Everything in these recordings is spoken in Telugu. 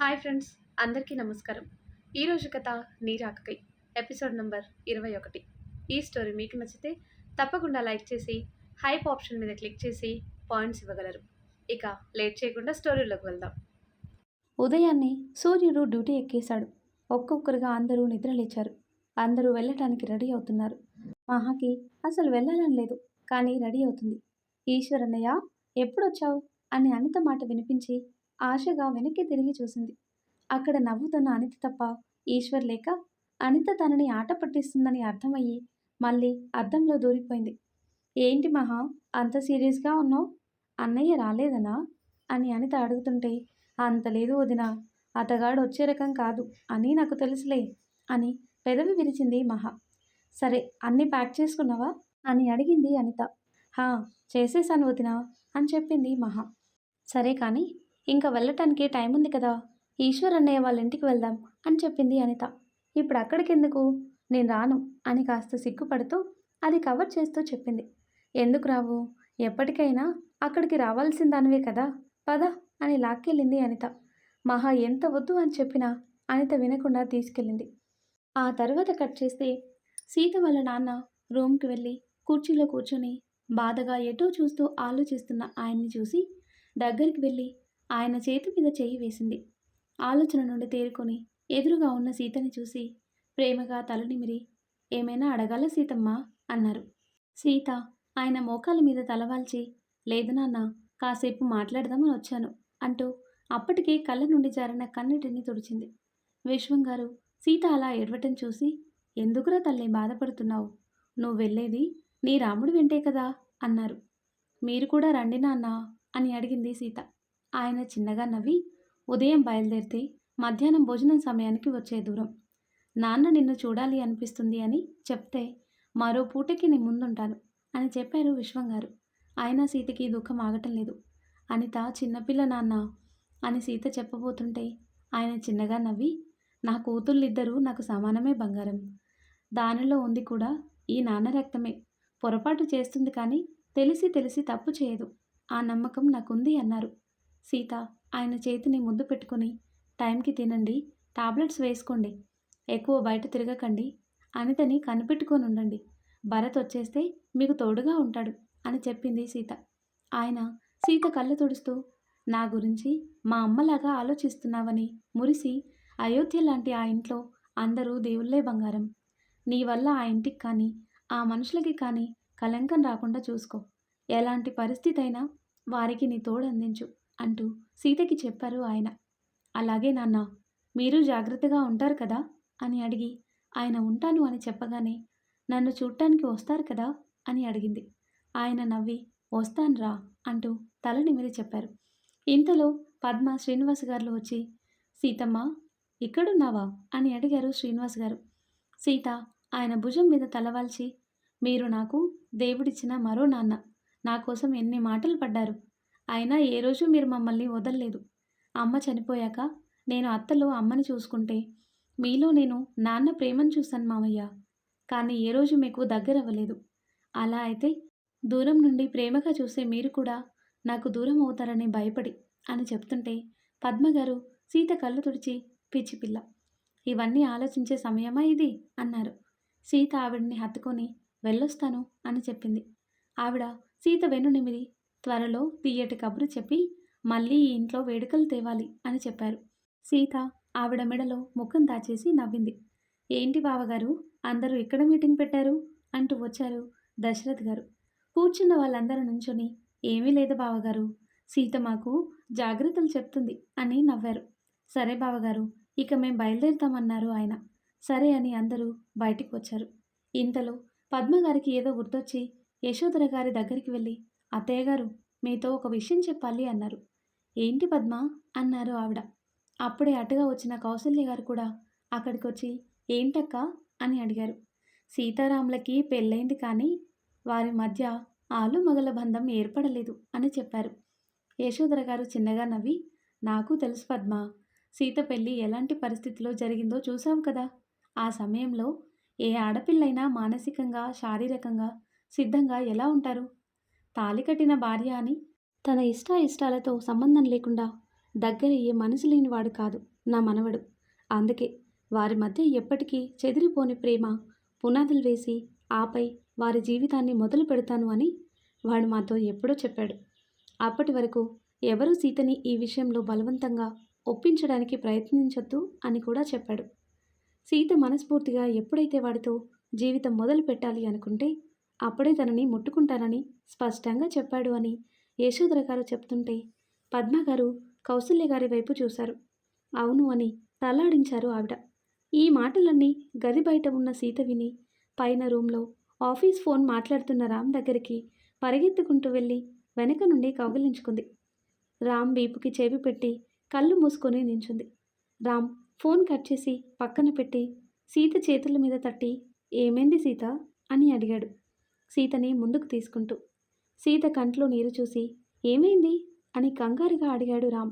హాయ్ ఫ్రెండ్స్ అందరికీ నమస్కారం. ఈరోజు కథ నీరాకకై ఎపిసోడ్ నంబర్ ఇరవై ఒకటి. ఈ స్టోరీ మీకు నచ్చితే తప్పకుండా లైక్ చేసి హైప్ ఆప్షన్ మీద క్లిక్ చేసి పాయింట్స్ ఇవ్వగలరు. ఇక లేట్ చేయకుండా స్టోరీలోకి వెళ్దాం. ఉదయాన్నే సూర్యుడు డ్యూటీ ఎక్కేశాడు. ఒక్కొక్కరుగా అందరూ నిద్రలేచారు. అందరూ వెళ్ళటానికి రెడీ అవుతున్నారు. మహాకి అసలు వెళ్ళాలని లేదు కానీ రెడీ అవుతుంది. ఈశ్వరన్నయ్య ఎప్పుడొచ్చావు? అని అనిత మాట వినిపించి ఆశగా వెనక్కి తిరిగి చూసింది. అక్కడ నవ్వుతున్న అనిత తప్ప ఈశ్వర్ లేక అనిత తనని ఆట పట్టిస్తుందని అర్థమయ్యి మళ్ళీ అద్దంలో దూరిపోయింది. ఏంటి మహా అంత సీరియస్గా ఉన్నావు? అన్నయ్య రాలేదనా? అని అనిత అడుగుతుంటే అంత లేదు వదిన అతగాడు వచ్చే రకం కాదు అని నాకు తెలుసులే అని పెదవి విరిచింది మహా. సరే అన్నీ ప్యాక్ చేసుకున్నావా? అని అడిగింది అనిత. హా చేసేసాను వదిన అని చెప్పింది మహా. సరే కానీ ఇంకా వెళ్ళటానికి టైం ఉంది కదా. ఈశ్వర్ అన్నయ్య వాళ్ళ ఇంటికి వెళ్దాం అని చెప్పింది అనిత. ఇప్పుడు అక్కడికెందుకు? నేను రాను అని కాస్త సిగ్గుపడుతూ అది కవర్ చేస్తూ చెప్పింది. ఎందుకు రావు? ఎప్పటికైనా అక్కడికి రావాల్సిందానివే కదా. పద అని లాక్కెళ్ళింది అనిత. మహా ఎంత వద్దు అని చెప్పినా అనిత వినకుండా తీసుకెళ్ళింది. ఆ తర్వాత కట్ చేస్తే సీత వాళ్ళ నాన్న రూమ్కి వెళ్ళి కుర్చీలో కూర్చొని బాధగా ఎటో చూస్తూ ఆలోచిస్తున్న ఆయన్ని చూసి దగ్గరికి వెళ్ళి ఆయన చేతి మీద చేయి వేసింది. ఆలోచన నుండి తేరుకొని ఎదురుగా ఉన్న సీతని చూసి ప్రేమగా తలనిమిరి ఏమైనా అడగాల సీతమ్మ? అన్నారు. సీత ఆయన మోకాల మీద తలవాల్చి లేదు నాన్న కాసేపు మాట్లాడదామని వచ్చాను అంటూ అప్పటికే కళ్ళ నుండి జారిన కన్నిటిని తుడిచింది. విశ్వం గారు సీత అలా ఎడవటం చూసి ఎందుకురా తల్లి బాధపడుతున్నావు? నువ్వు వెళ్ళేది నీ రాముడు వెంటే కదా? అన్నారు. మీరు కూడా రండి నాన్న అని అడిగింది సీత. ఆయన చిన్నగా నవ్వి ఉదయం బయలుదేరితే మధ్యాహ్నం భోజనం సమయానికి వచ్చే దూరం. నాన్న నిన్ను చూడాలి అనిపిస్తుంది అని చెప్తే మరో పూటకి నీ ముందుంటాను అని చెప్పారు విశ్వం గారు. అయినా సీతకి దుఃఖం ఆగటం లేదు. అనిత చిన్నపిల్ల నాన్న అని సీత చెప్పబోతుంటే ఆయన చిన్నగా నవ్వి నా కూతుళ్ళిద్దరూ నాకు సమానమే బంగారం. దానిలో ఉంది కూడా ఈ నాన్న రక్తమే. పొరపాటు చేస్తుంది కానీ తెలిసి తెలిసి తప్పు చేయదు. ఆ నమ్మకం నాకుంది అన్నారు. సీత ఆయన చేతిని ముద్దు పెట్టుకుని టైంకి తినండి టాబ్లెట్స్ వేసుకోండి. ఎక్కువ బయట తిరగకండి. అనితని కనిపెట్టుకొని ఉండండి భరత్ వచ్చేస్తే మీకు తోడుగా ఉంటాడు అని చెప్పింది సీత. ఆయన సీత కళ్ళు తుడుస్తూ నా గురించి మా అమ్మలాగా ఆలోచిస్తున్నావని మురిసి అయోధ్య లాంటి ఆ ఇంట్లో అందరూ దేవుళ్ళే బంగారం. నీ వల్ల ఆ ఇంటికి కానీ ఆ మనుషులకి కానీ కలంకం రాకుండా చూసుకో. ఎలాంటి పరిస్థితి అయినా వారికి నీ తోడు అందించు. అంటూ సీతకి చెప్పారు ఆయన. అలాగే నాన్న మీరు జాగ్రత్తగా ఉంటారు కదా? అని అడిగి ఆయన ఉంటాను అని చెప్పగానే నన్ను చూడటానికి వస్తారు కదా? అని అడిగింది. ఆయన నవ్వి వస్తాన్రా అంటూ తల నిమిరి చెప్పారు. ఇంతలో పద్మ శ్రీనివాస్ గారు వచ్చి సీతమ్మ ఇక్కడున్నావా? అని అడిగారు శ్రీనివాస్ గారు. సీత ఆయన భుజం మీద తలవాల్చి మీరు నాకు దేవుడిచ్చిన మరో నాన్న నా కోసం ఎన్ని మాటలు పడ్డారు? అయినా ఏ రోజు మీరు మమ్మల్ని వదలలేదు. అమ్మ చనిపోయాక నేను అత్తలో అమ్మని చూసుకుంటే మీలో నేను నాన్న ప్రేమను చూశాను మామయ్య. కానీ ఏ రోజు మీకు దగ్గర అవ్వలేదు అలా అయితే దూరం నుండి ప్రేమగా చూసే మీరు కూడా నాకు దూరం అవుతారని భయపడి అని చెప్తుంటే పద్మగారు సీత కళ్ళు తుడిచి పిచ్చి పిల్ల ఇవన్నీ ఆలోచించే సమయమా ఇది? అన్నారు. సీత ఆవిడని హత్తుకొని వెళ్ళొస్తాను అని చెప్పింది. ఆవిడ సీత వెన్ను నిమిది త్వరలో తీయటి కబురు చెప్పి మళ్ళీ ఈ ఇంట్లో వేడుకలు తేవాలి అని చెప్పారు. సీత ఆవిడ మెడలో ముఖం దాచేసి నవ్వింది. ఏంటి బావగారు? అందరూ ఇక్కడ మీటింగ్ పెట్టారు? అంటూ వచ్చారు దశరథ్ గారు. కూర్చున్న వాళ్ళందరూ నుంచొని ఏమీ లేదు బావగారు. సీత మాకు జాగ్రత్తలు చెప్తుంది అని నవ్వారు. సరే బావగారు ఇక మేం బయలుదేరుతామన్నారు ఆయన. సరే అని అందరూ బయటికి వచ్చారు. ఇంతలో పద్మగారికి ఏదో గుర్తొచ్చి యశోధర గారి దగ్గరికి వెళ్ళి అత్తయ్య గారు మీతో ఒక విషయం చెప్పాలి అన్నారు. ఏంటి పద్మ? అన్నారు ఆవిడ. అప్పుడే అటుగా వచ్చిన కౌసల్య గారు కూడా అక్కడికి వచ్చి ఏంటక్క? అని అడిగారు. సీతారాములకి పెళ్ళైంది కానీ వారి మధ్య ఆలు మగల బంధం ఏర్పడలేదు అని చెప్పారు. యశోధర గారు చిన్నగా నవ్వి నాకు తెలుసు పద్మ సీత పెళ్ళి ఎలాంటి పరిస్థితిలో జరిగిందో చూసాం కదా. ఆ సమయంలో ఏ ఆడపిల్లైనా మానసికంగా శారీరకంగా సిద్ధంగా ఎలా ఉంటారు? తాలి కట్టిన భార్య అని తన ఇష్ట ఇష్టాలతో సంబంధం లేకుండా దగ్గరయ్యే మనసు లేనివాడు కాదు నా మనవడు. అందుకే వారి మధ్య ఎప్పటికీ చెదిరిపోని ప్రేమ పునాదులు వేసి ఆపై వారి జీవితాన్ని మొదలు పెడతాను అని వాడు మాతో ఎప్పుడో చెప్పాడు. అప్పటి వరకు ఎవరూ సీతని ఈ విషయంలో బలవంతంగా ఒప్పించడానికి ప్రయత్నించొద్దు అని కూడా చెప్పాడు. సీత మనస్ఫూర్తిగా ఎప్పుడైతే వాడితో జీవితం మొదలు పెట్టాలి అనుకుంటే అప్పుడే తనని ముట్టుకుంటానని స్పష్టంగా చెప్పాడు అని యశోధర గారు చెప్తుంటే పద్మ గారు కౌసల్య గారి వైపు చూశారు. అవును అని తలాడించారు ఆవిడ. ఈ మాటలన్నీ గది బయట ఉన్న సీత విని పైన రూమ్లో ఆఫీస్ ఫోన్ మాట్లాడుతున్న రామ్ దగ్గరికి పరిగెత్తుకుంటూ వెళ్ళి వెనక నుండి కౌగిలించుకుంది. రామ్ వీపుకి చేపి పెట్టి కళ్ళు మూసుకొని నించుంది. రామ్ ఫోన్ కట్ చేసి పక్కన పెట్టి సీత చేతుల మీద తట్టి ఏమైంది సీత? అని అడిగాడు. సీతని ముందుకు తీసుకుంటూ. సీత కంట్లో నీరు చూసి ఏమైంది? అని కంగారుగా అడిగాడు రామ్.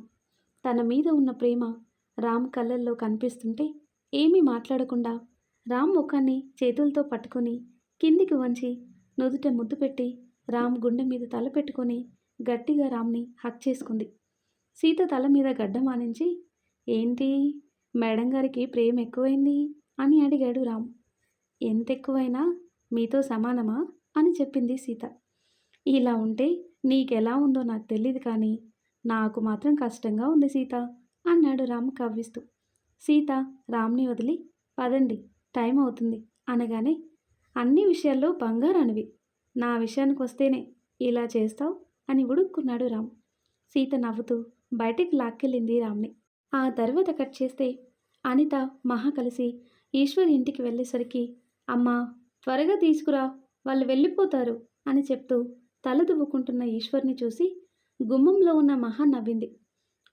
తన మీద ఉన్న ప్రేమ రామ్ కళ్ళల్లో కనిపిస్తుంటే ఏమీ మాట్లాడకుండా రామ్ ముఖాన్ని చేతులతో పట్టుకొని కిందికి వంచి నుదుట ముద్దు పెట్టి రామ్ గుండె మీద తల పెట్టుకొని గట్టిగా రామ్ని హక్ చేసుకుంది. సీత తల మీద గడ్డ మానించి ఏంటి? మేడం గారికి ప్రేమ ఎక్కువైంది? అని అడిగాడు రామ్. ఎంత ఎక్కువైనా మీతో సమానమా? అని చెప్పింది సీత. ఇలా ఉంటే నీకెలా ఉందో నాకు తెలియదు కానీ నాకు మాత్రం కష్టంగా ఉంది సీత అన్నాడు రామ్ కవ్విస్తూ. సీత రామ్ని వదిలి పదండి టైం అవుతుంది అనగానే అన్ని విషయాల్లో బంగారానివి. నా విషయానికి వస్తేనే ఇలా చేస్తావు అని ఉడుక్కున్నాడు రామ్. సీత నవ్వుతూ బయటికి లాక్కెళ్ళింది రామ్ని. ఆ తర్వాత కట్ చేస్తే అనిత మహా కలిసి ఈశ్వర్ ఇంటికి వెళ్ళేసరికి అమ్మ త్వరగా తీసుకురా వాళ్ళు వెళ్ళిపోతారు అని చెప్తూ తల దువ్వుకుంటున్న ఈశ్వర్ని చూసి గుమ్మంలో ఉన్న మహా నవ్వింది.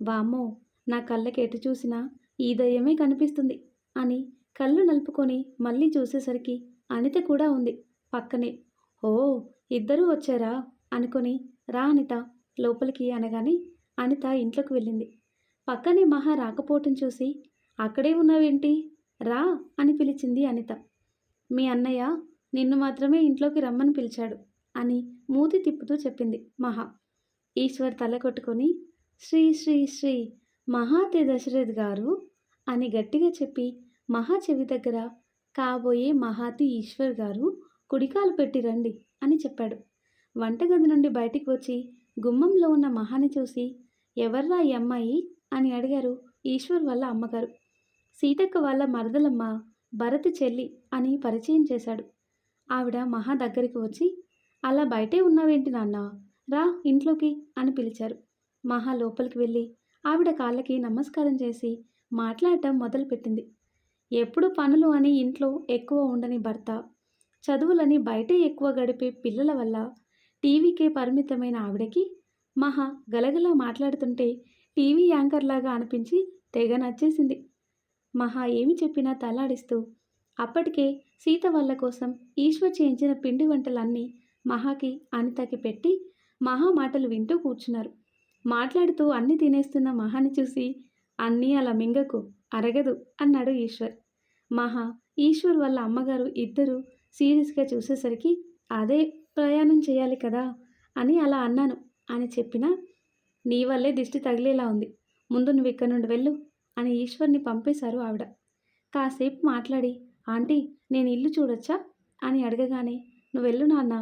వామ్మో నా కళ్ళకి ఎటు చూసినా ఈ దయ్యమే కనిపిస్తుంది అని కళ్ళు నలుపుకొని మళ్ళీ చూసేసరికి అనిత కూడా ఉంది పక్కనే. ఓ ఇద్దరూ వచ్చారా? అనుకొని రా అనిత లోపలికి అనగానే అనిత ఇంట్లోకి వెళ్ళింది. పక్కనే మహా రాకపోవటం చూసి అక్కడే ఉన్నావేంటి? రా అని పిలిచింది అనిత. మీ అన్నయ్య నిన్ను మాత్రమే ఇంట్లోకి రమ్మని పిలిచాడు అని మూతి తిప్పుతూ చెప్పింది మహా. ఈశ్వర్ తల కొట్టుకొని శ్రీ శ్రీ శ్రీ మహాతే దశరథ్ గారు అని గట్టిగా చెప్పి మహా చెవి దగ్గర కాబోయే మహాతి ఈశ్వర్ గారు కుడికాలు పెట్టి రండి అని చెప్పాడు. వంటగది నుండి బయటికి వచ్చి గుమ్మంలో ఉన్న మహాని చూసి ఎవర్రా ఈ అమ్మాయి? అని అడిగారు ఈశ్వర్ వాళ్ళ అమ్మగారు. సీతక్క వాళ్ళ మరదలమ్మ భరతి చెల్లి అని పరిచయం చేశాడు. ఆవిడ మహా దగ్గరికి వచ్చి అలా బయటే ఉన్నావేంటి నాన్న? రా ఇంట్లోకి అని పిలిచారు. మహా లోపలికి వెళ్ళి ఆవిడ కాళ్ళకి నమస్కారం చేసి మాట్లాడటం మొదలుపెట్టింది. ఎప్పుడు పనులు అని ఇంట్లో ఎక్కువ ఉండని భర్త చదువులని బయటే ఎక్కువ గడిపే పిల్లల వల్ల టీవీకే పరిమితమైన ఆవిడకి మహా గలగలా మాట్లాడుతుంటే టీవీ యాంకర్లాగా అనిపించి తెగ నచ్చేసింది. మహా ఏమి చెప్పినా తలాడిస్తూ అప్పటికే సీత వాళ్ళ కోసం ఈశ్వర్ చేయించిన పిండి వంటలన్నీ మహాకి అనితకి పెట్టి మహా మాటలు వింటూ కూర్చున్నారు. మాట్లాడుతూ అన్నీ తినేస్తున్న మహాని చూసి అన్నీ అలా మింగకు అరగదు అన్నాడు ఈశ్వర్. మహా ఈశ్వర్ వాళ్ళ అమ్మగారు ఇద్దరు సీరియస్గా చూసేసరికి అదే ప్రయాణం చేయాలి కదా అని అలా అన్నాను అని చెప్పినా నీ వల్లే దిష్టి తగిలేలా ఉంది. ముందు నువ్వు ఇక్కడ నుండి వెళ్ళు అని ఈశ్వర్ని పంపేశారు ఆవిడ. కాసేపు మాట్లాడి ఆంటీ నేను ఇల్లు చూడొచ్చా? అని అడగగానే నువ్వు వెళ్ళు నాన్న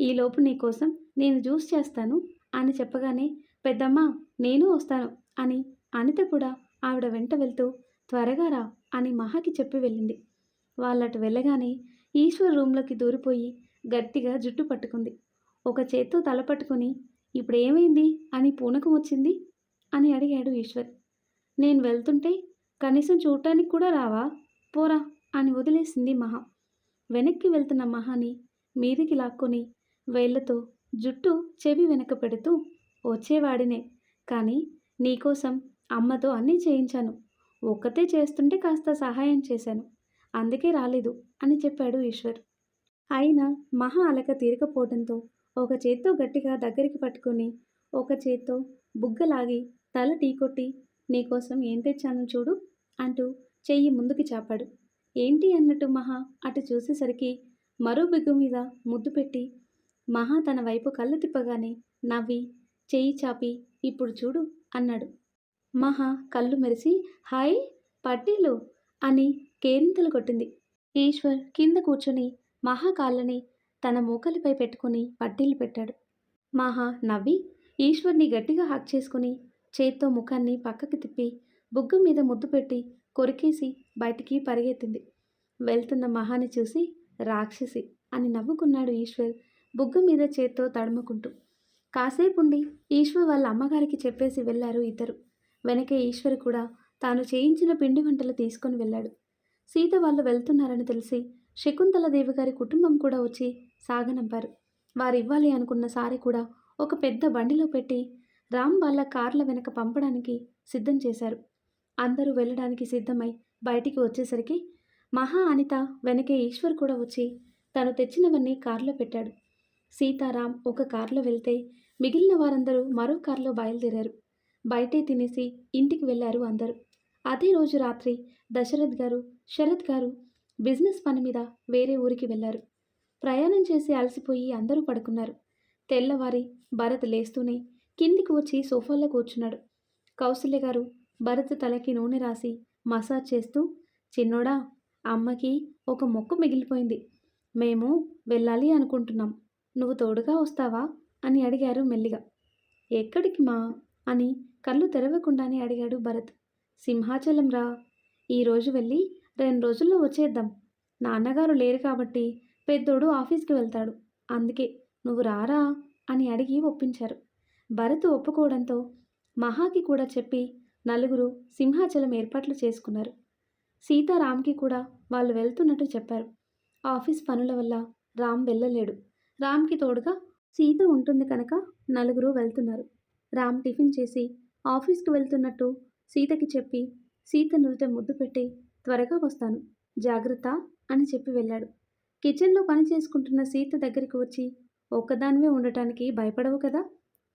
ఈలోపు నీ కోసం నేను జ్యూస్ చేస్తాను అని చెప్పగానే పెద్దమ్మ నేను వస్తాను అని అనిత కూడా ఆవిడ వెంట వెళ్తూ త్వరగా రా అని మహాకి చెప్పి వెళ్ళింది. వాళ్ళటు వెళ్ళగానే ఈశ్వర్ రూమ్లోకి దూరిపోయి గట్టిగా జుట్టు పట్టుకుంది. ఒక చేత్తో తల పట్టుకుని ఇప్పుడు ఏమైంది అని పూనకం వచ్చింది? అని అడిగాడు ఈశ్వర్. నేను వెళ్తుంటే కనీసం చూడటానికి కూడా రావా? పోరా అని వదిలేసింది మహా. వెనక్కి వెళ్తున్న మహాని మీదికి లాక్కొని వేళ్ళతో జుట్టు చెవి వెనక పెడుతూ వచ్చేవాడినే. కానీ నీకోసం అమ్మతో అన్నీ చేయించాను. ఒక్కతే చేస్తుంటే కాస్త సహాయం చేశాను. అందుకే రాలేదు అని చెప్పాడు ఈశ్వర్. అయినా మహా అలక తీరకపోవడంతో ఒక చేత్తో గట్టిగా దగ్గరికి పట్టుకొని ఒక చేత్తో బుగ్గలాగి తల టీకొట్టి నీకోసం ఏం తెచ్చాను చూడు అంటూ చెయ్యి ముందుకి చాపాడు. ఏంటి అన్నట్టు మహా? అటు చూసేసరికి మరో బిగ్గు మీద ముద్దు పెట్టి మహా తన వైపు కళ్ళు తిప్పగానే నవ్వి చేయి చాపి ఇప్పుడు చూడు అన్నాడు. మహా కళ్ళు మెరిసి హాయ్ పట్టీలు అని కేరింతలు కొట్టింది. ఈశ్వర్ కింద కూర్చుని మహా కాళ్ళని తన మూకలిపై పెట్టుకుని పట్టీలు పెట్టాడు. మహా నవ్వి ఈశ్వర్ని గట్టిగా హక్ చేసుకుని చేత్తో ముఖాన్ని పక్కకి తిప్పి బుగ్గ మీద ముద్దు పెట్టి కొరికేసి బయటికి పరిగెత్తింది. వెళ్తున్న మహాని చూసి రాక్షసి! అని నవ్వుకున్నాడు ఈశ్వర్ బుగ్గ మీద చేత్తో తడుముకుంటూ. కాసేపుండి ఈశ్వర్ వాళ్ళ అమ్మగారికి చెప్పేసి వెళ్ళారు ఇద్దరు. వెనకే ఈశ్వర్ కూడా తాను చేయించిన పిండి వంటలు తీసుకొని వెళ్ళాడు. సీత వాళ్ళు వెళ్తున్నారని తెలిసి శకుంతలదేవి గారి కుటుంబం కూడా వచ్చి సాగనంపారు. వారు ఇవ్వాలి అనుకున్న సారి కూడా ఒక పెద్ద బండిలో పెట్టి రామ్ వాళ్ళ కార్ల వెనక పంపడానికి సిద్ధం చేశారు. అందరూ వెళ్ళడానికి సిద్ధమై బయటికి వచ్చేసరికి మహా అనిత వెనకే ఈశ్వర్ కూడా వచ్చి తను తెచ్చినవన్నీ కారులో పెట్టాడు. సీతారాం ఒక కారులో వెళ్తే మిగిలిన వారందరూ మరో కారులో బయలుదేరారు. బయటే తినేసి ఇంటికి వెళ్ళారు అందరూ. అదే రోజు రాత్రి దశరథ్ గారు శరత్ గారు బిజినెస్ పని మీద వేరే ఊరికి వెళ్ళారు. ప్రయాణం చేసి అలసిపోయి అందరూ పడుకున్నారు. తెల్లవారి భరత్ లేస్తూనే కిందికి వచ్చి సోఫాలో కూర్చున్నాడు. కౌశల్య గారు భరత్ తలకి నూనె రాసి మసాజ్ చేస్తూ చిన్నోడా అమ్మకి ఒక మొక్కు మిగిలిపోయింది. మేము వెళ్ళాలి అనుకుంటున్నాం. నువ్వు తోడుగా వస్తావా? అని అడిగారు మెల్లిగా. ఎక్కడికి మా అని కళ్ళు తెరవకుండానే అడిగాడు భరత్. సింహాచలం రా. ఈరోజు వెళ్ళి రెండు రోజుల్లో వచ్చేద్దాం. నాన్నగారు లేరు కాబట్టి పెద్దోడు ఆఫీస్కి వెళ్తాడు. అందుకే నువ్వు రారా? అని అడిగి ఒప్పించారు. భరత్ ఒప్పుకోవడంతో మహాకి కూడా చెప్పి నలుగురు సింహాచలం ఏర్పాట్లు చేసుకున్నారు. సీతారామ్కి కూడా వాళ్ళు వెళ్తున్నట్టు చెప్పారు. ఆఫీస్ పనుల వల్ల రామ్ వెళ్ళలేడు. రామ్కి తోడుగా సీత ఉంటుంది కనుక నలుగురు వెళ్తున్నారు. రామ్ టిఫిన్ చేసి ఆఫీస్కి వెళ్తున్నట్టు సీతకి చెప్పి సీత నుదుట ముద్దు పెట్టి త్వరగా వస్తాను జాగ్రత్త అని చెప్పి వెళ్ళాడు. కిచెన్లో పని చేసుకుంటున్న సీత దగ్గరికి వచ్చి ఒక్కదానివే ఉండటానికి భయపడవు కదా?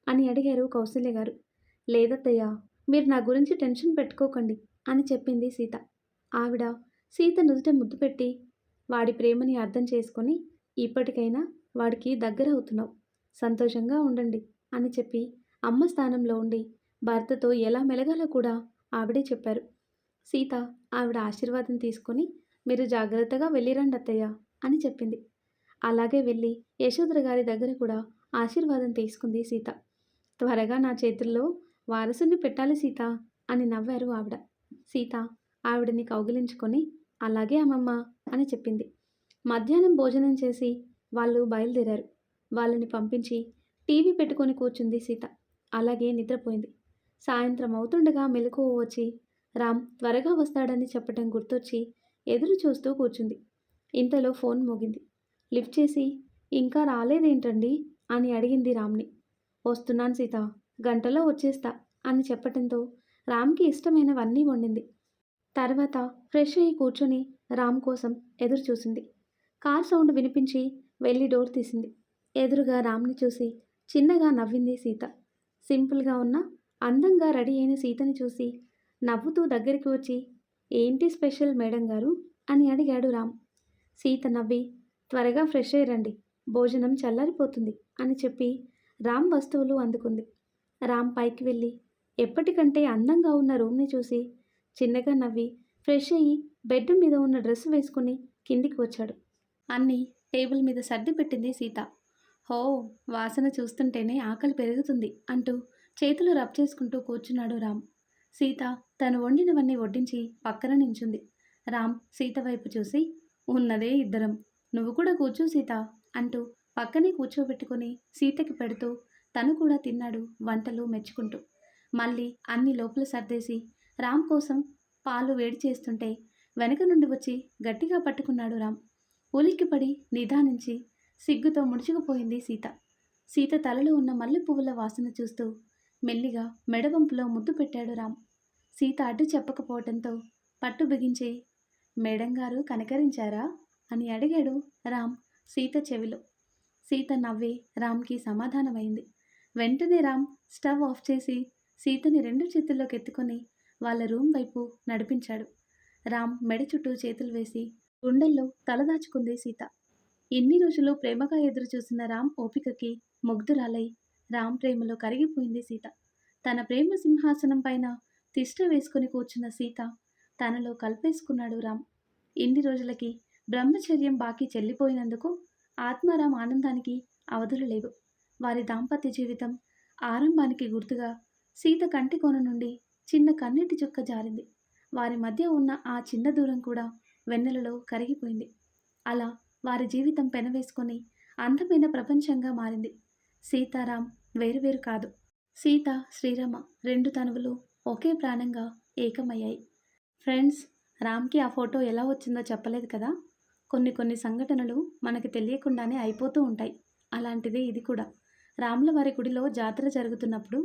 అని అడిగారు కౌశల్య గారు. లేదత్తయ్యా మీరు నా గురించి టెన్షన్ పెట్టుకోకండి అని చెప్పింది సీత. ఆవిడ సీత నుదుట ముద్దు పెట్టి వాడి ప్రేమని అర్థం చేసుకొని ఇప్పటికైనా వాడికి దగ్గర అవుతున్నావు సంతోషంగా ఉండండి అని చెప్పి అమ్మ స్థానంలో ఉండి భర్తతో ఎలా మెలగాలో కూడా ఆవిడే చెప్పారు. సీత ఆవిడ ఆశీర్వాదం తీసుకొని మీరు జాగ్రత్తగా వెళ్ళిరండి అత్తయ్య అని చెప్పింది. అలాగే వెళ్ళి యశోధర గారి దగ్గర కూడా ఆశీర్వాదం తీసుకుంది సీత. త్వరగా నా చేతుల్లో వారసుని పెట్టాలి సీత అని నవ్వారు ఆవిడ. సీత ఆవిడని కౌగిలించుకొని అలాగే అమ్మమ్మ అని చెప్పింది. మధ్యాహ్నం భోజనం చేసి వాళ్ళు బయలుదేరారు. వాళ్ళని పంపించి టీవీ పెట్టుకొని కూర్చుంది సీత. అలాగే నిద్రపోయింది. సాయంత్రం అవుతుండగా మెలకువ వచ్చి రామ్ త్వరగా వస్తాడని చెప్పటం గుర్తొచ్చి ఎదురు చూస్తూ కూర్చుంది. ఇంతలో ఫోన్ మోగింది. లిఫ్ట్ చేసి ఇంకా రాలేదేంటండి? అని అడిగింది రామ్ని. వస్తున్నాను సీత. గంటలో వచ్చేస్తా అని చెప్పటంతో రామ్కి ఇష్టమైనవన్నీ వండింది. తర్వాత ఫ్రెష్ అయ్యి కూర్చొని రామ్ కోసం ఎదురు చూసింది. కార్ సౌండ్ వినిపించి వెళ్ళి డోర్ తీసింది. ఎదురుగా రామ్ని చూసి చిన్నగా నవ్వింది సీత. సింపుల్గా ఉన్న అందంగా రెడీ అయిన సీతని చూసి నవ్వుతూ దగ్గరికి వచ్చి ఏంటి స్పెషల్ మేడం గారు? అని అడిగాడు రామ్. సీత నవ్వి త్వరగా ఫ్రెష్ అయ్యి రండి భోజనం చల్లారిపోతుంది అని చెప్పి రామ్ వస్తువులు అందుకుంది. రామ్ పైకి వెళ్ళి ఎప్పటికంటే అందంగా ఉన్న రూమ్ని చూసి చిన్నగా నవ్వి ఫ్రెష్ అయ్యి బెడ్ మీద ఉన్న డ్రెస్ వేసుకుని కిందికి వచ్చాడు. అన్ని టేబుల్ మీద సర్ది పెట్టింది సీత. హో వాసన చూస్తుంటేనే ఆకలి పెరుగుతుంది అంటూ చేతులు రబ్ చేసుకుంటూ కూర్చున్నాడు రామ్. సీత తను వండినవన్నీ వడ్డించి పక్కన నించుంది. రామ్ సీత వైపు చూసి ఉన్నదే ఇద్దరం. నువ్వు కూడా కూర్చో సీత అంటూ పక్కనే కూర్చోబెట్టుకుని సీతకి పెడుతూ తను కూడా తిన్నాడు వంటలు మెచ్చుకుంటూ. మళ్ళీ అన్ని లోపల సర్దేసి రామ్ కోసం పాలు వేడి చేస్తుంటే వెనక నుండి వచ్చి గట్టిగా పట్టుకున్నాడు రామ్. ఉలిక్కిపడి నిదానించి సిగ్గుతో ముడుచుకుపోయింది సీత. సీత తలలో ఉన్న మల్లె పువ్వుల వాసన చూస్తూ మెల్లిగా మెడవంపులో ముద్దు పెట్టాడు రామ్. సీత అడ్డు చెప్పకపోవటంతో పట్టు బిగించి మేడం గారు కనకరించారా? అని అడిగాడు రామ్ సీత చెవిలో. సీత నవ్వి రామ్కి సమాధానమైంది. వెంటనే రామ్ స్టవ్ ఆఫ్ చేసి సీతని రెండు చేతుల్లోకి ఎత్తుకొని వాళ్ళ రూమ్ వైపు నడిపించాడు. రామ్ మెడ చుట్టూ చేతులు వేసి గుండెల్లో తలదాచుకుంది సీత. ఎన్ని రోజులు ప్రేమగా ఎదురు చూసిన రామ్ ఓపికకి ముగ్ధురాలై రామ్ ప్రేమలో కరిగిపోయింది సీత. తన ప్రేమ సింహాసనం పైన తిష్ట వేసుకుని కూర్చున్న సీత తనలో కలిపేసుకున్నాడు రామ్. ఇన్ని రోజులకి బ్రహ్మచర్యం బాకీ చెల్లిపోయినందుకు ఆత్మారాం ఆనందానికి అవధులు లేవు. వారి దాంపత్య జీవితం ఆరంభానికి గుర్తుగా సీత కంటి కోన నుండి చిన్న కన్నీటి చుక్క జారింది. వారి మధ్య ఉన్న ఆ చిన్న దూరం కూడా వెన్నెలలో కరిగిపోయింది. అలా వారి జీవితం పెనవేసుకొని అందమైన ప్రపంచంగా మారింది. సీతారాం వేరువేరు కాదు. సీత శ్రీరామ రెండు తనువులు ఒకే ప్రాణంగా ఏకమయ్యాయి. ఫ్రెండ్స్ రామ్కి ఆ ఫోటో ఎలా వచ్చిందో చెప్పలేదు కదా? కొన్ని కొన్ని సంఘటనలు మనకి తెలియకుండానే అయిపోతూ ఉంటాయి. అలాంటిదే ఇది కూడా. రాముల వారి గుడిలో జాతర జరుగుతున్నప్పుడు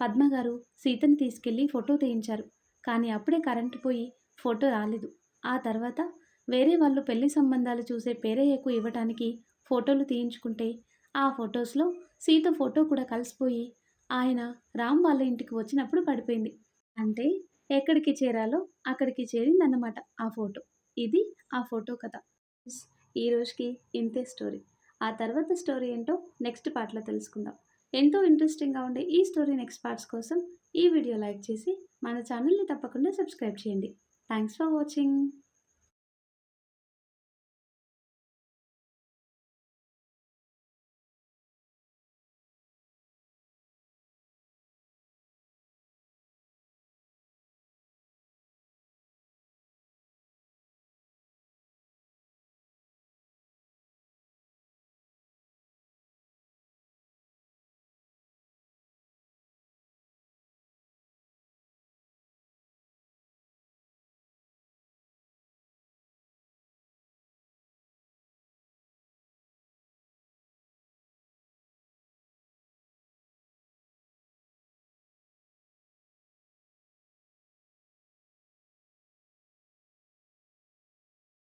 పద్మగారు సీతని తీసుకెళ్ళి ఫోటో తీయించారు. కానీ అప్పుడే కరెంటు పోయి ఫోటో రాలేదు. ఆ తర్వాత వేరే వాళ్ళు పెళ్ళి సంబంధాలు చూసే పేరయ్యకు ఇవ్వటానికి ఫోటోలు తీయించుకుంటే ఆ ఫొటోస్లో సీత ఫోటో కూడా కలిసిపోయి ఆయన రామ్ వాళ్ళ ఇంటికి వచ్చినప్పుడు పడిపోయింది. అంటే ఎక్కడికి చేరాలో అక్కడికి చేరిందన్నమాట ఆ ఫోటో. ఇది ఆ ఫోటో కథ. ఈ రోజుకి ఇంతే స్టోరీ. ఆ తర్వాత స్టోరీ ఏంటో నెక్స్ట్ పార్ట్లో తెలుసుకుందాం. ఎంతో ఇంట్రెస్టింగ్గా ఉండే ఈ స్టోరీ నెక్స్ట్ పార్ట్స్ కోసం ఈ వీడియో లైక్ చేసి మన ఛానల్ని తప్పకుండా సబ్స్క్రైబ్ చేయండి. Thanks for watching.